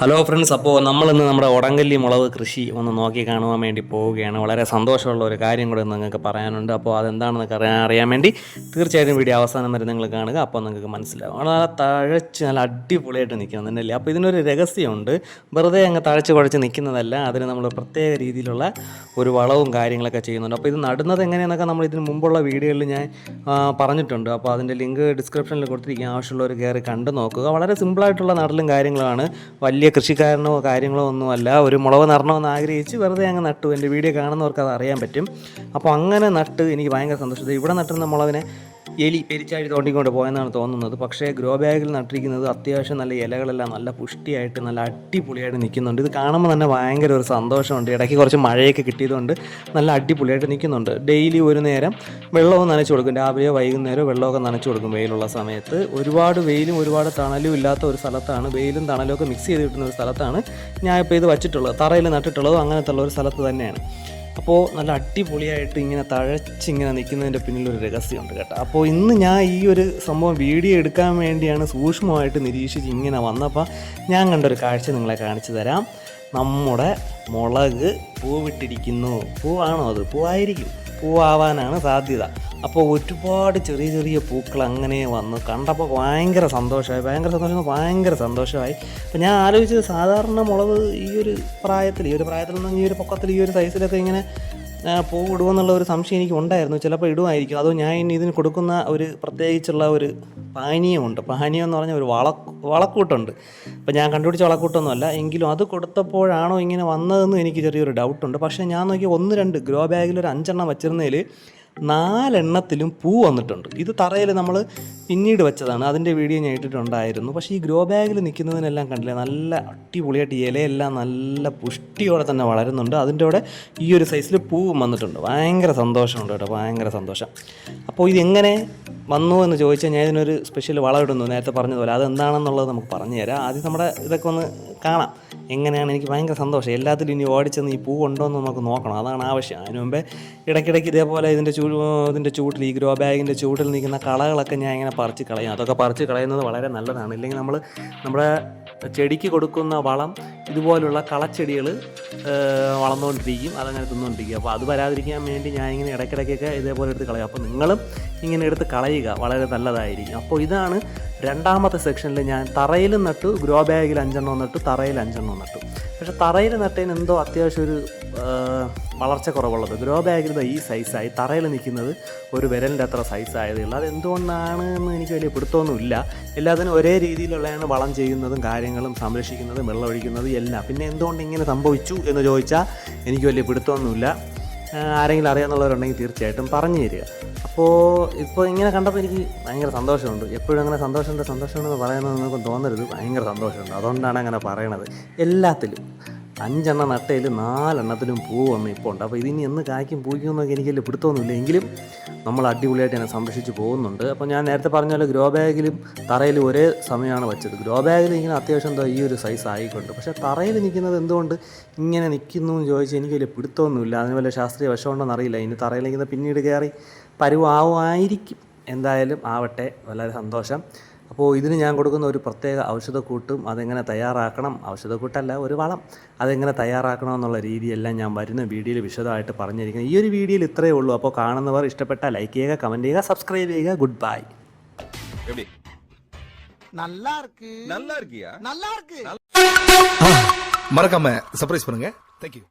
Hello friends അപ്പോൾ നമ്മളിന്ന് നമ്മുടെ ഉടങ്കല്ലി മുളക് കൃഷി ഒന്ന് നോക്കി കാണുവാൻ വേണ്ടി പോവുകയാണ്. വളരെ സന്തോഷമുള്ള ഒരു കാര്യം കൂടെ നിങ്ങൾക്ക് പറയാനുണ്ട്. അപ്പോൾ അതെന്താണെന്നൊക്കെ അറിയാൻ അറിയാൻ വേണ്ടി തീർച്ചയായിട്ടും വീഡിയോ അവസാനം വരെ നിങ്ങൾ കാണുക. അപ്പോൾ നിങ്ങൾക്ക് മനസ്സിലാവും. വളരെ തഴച്ച് നല്ല അടിപൊളിയായിട്ട് നിൽക്കുന്നുണ്ടല്ലേ അപ്പോൾ ഇതിനൊരു രഹസ്യമുണ്ട്. വെറുതെ അങ്ങ് തഴച്ച് കുഴച്ച് നിൽക്കുന്നതല്ല. അതിന് നമ്മൾ പ്രത്യേക രീതിയിലുള്ള ഒരു വളവും കാര്യങ്ങളൊക്കെ ചെയ്യുന്നുണ്ട്. അപ്പോൾ ഇത് നടുന്നത് എങ്ങനെയെന്നൊക്കെ നമ്മൾ ഇതിന് മുമ്പുള്ള വീഡിയോയിൽ ഞാൻ പറഞ്ഞിട്ടുണ്ട്. അപ്പോൾ അതിന്റെ ലിങ്ക് ഡിസ്ക്രിപ്ഷനിൽ കൊടുത്തിരിക്കുക ആവശ്യമുള്ളവർ കയറി കണ്ടു നോക്കുക. വളരെ സിമ്പിളായിട്ടുള്ള നടലും കാര്യങ്ങളാണ്. വലിയ കൃഷിക്കാരനോ കാര്യങ്ങളോ ഒന്നുമല്ല. ഒരു മുളക് നടണമെന്ന് ആഗ്രഹിച്ച് വെറുതെ അങ്ങ് നട്ടു. എന്റെ വീഡിയോ കാണുന്നവർക്ക് അത് അറിയാൻ പറ്റും. അപ്പോൾ അങ്ങനെ നട്ട് എനിക്ക് ഭയങ്കര സന്തോഷം. ഇവിടെ നട്ടുന്ന മുളകിനെ എലി പെരിച്ചാഴി തോണ്ടിക്കൊണ്ട് പോയെന്നാണ് തോന്നുന്നത്. പക്ഷേ ഗ്രോ ബാഗിൽ നട്ടിരിക്കുന്നത് അത്യാവശ്യം നല്ല ഇലകളെല്ലാം നല്ല പുഷ്ടിയായിട്ട് നല്ല അടിപൊളിയായിട്ട് നിൽക്കുന്നുണ്ട്. ഇത് കാണുമ്പോൾ തന്നെ ഭയങ്കര ഒരു സന്തോഷമുണ്ട്. ഇടയ്ക്ക് കുറച്ച് മഴയൊക്കെ കിട്ടിയതുകൊണ്ട് നല്ല അടിപൊളിയായിട്ട് നിൽക്കുന്നുണ്ട്. ഡെയിലി ഒരു നേരം വെള്ളവും നനച്ചു കൊടുക്കും. രാവിലെയോ വൈകുന്നേരമോ വെള്ളമൊക്കെ നനച്ചു കൊടുക്കും വെയിലുള്ള സമയത്ത്. ഒരുപാട് വെയിലും ഒരുപാട് തണലും ഇല്ലാത്ത ഒരു സ്ഥലത്താണ്. വെയിലും തണലും ഒക്കെ മിക്സ് ചെയ്ത് കിട്ടുന്ന ഒരു സ്ഥലത്താണ് ഞാൻ ഇപ്പോൾ ഇത് വച്ചിട്ടുള്ളത്. തറയിൽ നട്ടിട്ടുള്ളതും അങ്ങനത്തെ ഉള്ള ഒരു സ്ഥലത്ത് തന്നെയാണ്. അപ്പോൾ നല്ല അടിപൊളിയായിട്ട് ഇങ്ങനെ തഴച്ചിങ്ങനെ നിൽക്കുന്നതിന്റെ പിന്നിലൊരു രഹസ്യമുണ്ട് കേട്ടോ. അപ്പോൾ ഇന്ന് ഞാൻ ഈ ഒരു സംഭവം വീഡിയോ എടുക്കാൻ വേണ്ടിയാണ് സൂക്ഷ്മമായിട്ട് നിരീക്ഷിച്ച് ഇങ്ങനെ വന്നപ്പോൾ ഞാൻ കണ്ടൊരു കാഴ്ച നിങ്ങളെ കാണിച്ചു തരാം. നമ്മുടെ മുളക് പൂവിട്ടിരിക്കുന്നു. പൂവാണോ അത്? പൂവായിരിക്കും. പൂവാവാനാണ് സാധ്യത. അപ്പോൾ ഒരുപാട് ചെറിയ ചെറിയ പൂക്കൾ അങ്ങനെ വന്നു. കണ്ടപ്പോൾ ഭയങ്കര സന്തോഷമായി. ഭയങ്കര സന്തോഷം ഭയങ്കര സന്തോഷമായി. അപ്പോൾ ഞാൻ ആലോചിച്ചത് സാധാരണ മുളക് ഈ ഒരു പ്രായത്തിൽ ഈ ഒരു പ്രായത്തിൽ നിന്ന് ഈ ഒരു പൊക്കത്തിൽ ഈ ഒരു സൈസിലൊക്കെ ഇങ്ങനെ പൂ ഇടുമെന്നുള്ള ഒരു സംശയം എനിക്ക് ഉണ്ടായിരുന്നു. ചിലപ്പോൾ ഇടുമായിരിക്കും അതോ ഞാൻ ഇനി ഇതിന് കൊടുക്കുന്ന ഒരു പ്രത്യേകിച്ചുള്ള ഒരു പാനീയമുണ്ട്. പാനീയം എന്ന് പറഞ്ഞാൽ ഒരു വള വളക്കൂട്ടുണ്ട്. അപ്പോൾ ഞാൻ കണ്ടുപിടിച്ച വളക്കൂട്ടൊന്നുമല്ല. എങ്കിലും അത് കൊടുത്തപ്പോഴാണോ ഇങ്ങനെ വന്നതെന്ന് എനിക്ക് ചെറിയൊരു ഡൗട്ടുണ്ട് പക്ഷേ ഞാൻ നോക്കി ഒന്ന് രണ്ട് ഗ്രോ ബാഗിൽ ഒരു അഞ്ചെണ്ണം വെച്ചിരുന്നതിൽ നാലെണ്ണത്തിലും പൂ വന്നിട്ടുണ്ട്. ഇത് തറയിൽ നമ്മൾ പിന്നീട് വെച്ചതാണ്. അതിന്റെ വീഡിയോ ഞാൻ ഇട്ടിട്ടുണ്ടായിരുന്നു. പക്ഷേ ഈ ഗ്രോ ബാഗിൽ നിൽക്കുന്നതിനെല്ലാം കണ്ടില്ല? നല്ല അടിപൊളിയായിട്ട് ഇലയെല്ലാം നല്ല പുഷ്ടിയോടെ തന്നെ വളരുന്നുണ്ട്. അതിന്റെ കൂടെ ഈ ഒരു സൈസിൽ പൂവും വന്നിട്ടുണ്ട്. ഭയങ്കര സന്തോഷമുണ്ട് കേട്ടോ. ഭയങ്കര സന്തോഷം. അപ്പോൾ ഇതെങ്ങനെ വന്നു എന്ന് ചോദിച്ചാൽ ഞാൻ ഇതിനൊരു സ്പെഷ്യൽ വളമിടുന്നു. നേരത്തെ പറഞ്ഞതുപോലെ. അതെന്താണെന്നുള്ളത് നമുക്ക് പറഞ്ഞു തരാം. ആദ്യം നമ്മുടെ ഇതൊക്കെ ഒന്ന് കാണാം. എങ്ങനെയാണ്? എനിക്ക് ഭയങ്കര സന്തോഷം. എല്ലാത്തിലും ഇനി ഓടിച്ചെന്ന് ഈ പൂ ഉണ്ടോ എന്ന് നമുക്ക് നോക്കണം. അതാണ് ആവശ്യം. അതിന് മുമ്പേ ഇടയ്ക്കിടയ്ക്ക് ഇതേപോലെ ഇതിന്റെ ചൂ ഇതിന്റെ ചൂട്ടിൽ ഈ ഗ്രോ ബാഗിന്റെ ചൂട്ടിൽ നിൽക്കുന്ന കളകളൊക്കെ ഞാൻ ഇങ്ങനെ പറിച്ച് കളയും. അതൊക്കെ പറിച്ച് കളയുന്നത് വളരെ നല്ലതാണ്. ഇല്ലെങ്കിൽ നമ്മൾ നമ്മുടെ ചെടിക്ക് കൊടുക്കുന്ന വളം ഇതുപോലുള്ള കളച്ചെടികൾ വളർന്നുകൊണ്ടിരിക്കും അതങ്ങനെ തിന്നുകൊണ്ടിരിക്കും. അപ്പോൾ അത് വരാതിരിക്കാൻ വേണ്ടി ഞാൻ ഇങ്ങനെ ഇടയ്ക്കിടയ്ക്കൊക്കെ ഇതേപോലെ എടുത്ത് കളയും. അപ്പോൾ നിങ്ങളും ഇങ്ങനെ എടുത്ത് കളയുക. വളരെ നല്ലതായിരിക്കും. അപ്പോൾ ഇതാണ് രണ്ടാമത്തെ സെക്ഷനിൽ ഞാൻ തറയിൽ നട്ടു ഗ്രോ ബാഗിൽ അഞ്ചെണ്ണം നട്ടു തറയിൽ അഞ്ചെണ്ണം നട്ടു. പക്ഷേ തറയിൽ നട്ടതിന് എന്തോ അത്യാവശ്യം ഒരു വളർച്ച കുറവുള്ളത് ഗ്രോ ബാഗിൽ ഈ സൈസായി തറയിൽ നിൽക്കുന്നത് ഒരു വിരലിന്റെ അത്ര സൈസ് അതെന്തുകൊണ്ടാണ് എന്ന് എനിക്ക് വലിയ പിടുത്തമൊന്നുമില്ല. എല്ലാത്തിനും ഒരേ രീതിയിലുള്ളതാണ് വളം ചെയ്യുന്നതും കാര്യങ്ങളും സംരക്ഷിക്കുന്നതും വെള്ളം ഒഴിക്കുന്നതും എല്ലാം. പിന്നെ എന്തുകൊണ്ട് ഇങ്ങനെ സംഭവിച്ചു എന്ന് ചോദിച്ചാൽ എനിക്ക് വലിയ പിടുത്തമൊന്നുമില്ല. ആരെങ്കിലും അറിയാമെന്നുള്ളവരുണ്ടെങ്കിൽ തീർച്ചയായിട്ടും പറഞ്ഞു തരിക. അപ്പോൾ ഇപ്പോൾ ഇങ്ങനെ കണ്ടപ്പോൾ എനിക്ക് ഭയങ്കര സന്തോഷമുണ്ട്. എപ്പോഴും അങ്ങനെ സന്തോഷമുണ്ട് സന്തോഷമുണ്ടെന്ന് പറയുന്നത് നിങ്ങൾക്ക് തോന്നരുത്. ഭയങ്കര സന്തോഷമുണ്ട്. അതുകൊണ്ടാണ് അങ്ങനെ പറയണത്. എല്ലാത്തിലും. അഞ്ചെണ്ണം നട്ടയിൽ നാലെണ്ണത്തിനും പൂ വന്ന് ഇപ്പോൾ ഉണ്ട്. അപ്പോൾ ഇതിനി എന്ന് കായ്ക്കും പൂയ്ക്കുമെന്നൊക്കെ എനിക്ക് വലിയ പിടുത്തമൊന്നുമില്ല. എങ്കിലും നമ്മൾ അടിപൊളിയായിട്ട് തന്നെ സംരക്ഷിച്ച് പോകുന്നുണ്ട്. അപ്പോൾ ഞാൻ നേരത്തെ പറഞ്ഞ പോലെ ഗ്രോ ബാഗിലും തറയിലും ഒരേ സമയമാണ് വെച്ചത്. ഗ്രോ ബാഗിൽ ഇങ്ങനെ അത്യാവശ്യം ഈ ഒരു സൈസ് ആയിക്കൊണ്ട്. പക്ഷേ തറയിൽ നിൽക്കുന്നത് എന്തുകൊണ്ട് ഇങ്ങനെ നിൽക്കുന്നു എന്ന് ചോദിച്ചാൽ എനിക്ക് വലിയ പിടുത്തമൊന്നുമില്ല. അതിന് വല്ല ശാസ്ത്രീയ വശമുണ്ടോന്ന് അറിയില്ല. ഇനി തറയിൽ നിൽക്കുന്ന പിന്നീട് കയറി പരുവാവുമായിരിക്കും. എന്തായാലും ആവട്ടെ. വളരെ സന്തോഷം. അപ്പോൾ ഇതിന് ഞാൻ കൊടുക്കുന്ന ഒരു പ്രത്യേക ഔഷധക്കൂട്ടും അതെങ്ങനെ തയ്യാറാക്കണം ഔഷധക്കൂട്ടല്ല ഒരു വളം അതെങ്ങനെ തയ്യാറാക്കണം എന്നുള്ള രീതിയെല്ലാം ഞാൻ വരുന്ന വീഡിയോയിൽ വിശദമായിട്ട് പറഞ്ഞിരിക്കുന്നത് ഈ ഒരു വീഡിയോയിൽ ഇത്രയേ ഉള്ളൂ അപ്പോൾ കാണുന്നവർ ഇഷ്ടപ്പെട്ടാൽ ലൈക്ക് ചെയ്യുക കമൻറ്റ് ചെയ്യുക സബ്സ്ക്രൈബ് ചെയ്യുക ഗുഡ് ബൈ எப்படி நல்லா இருக்கு நல்லா இருக்கியா நல்லா இருக்கு மறக்காம சர்ப்ரைஸ் பண்ணுங்க தேங்க்யூ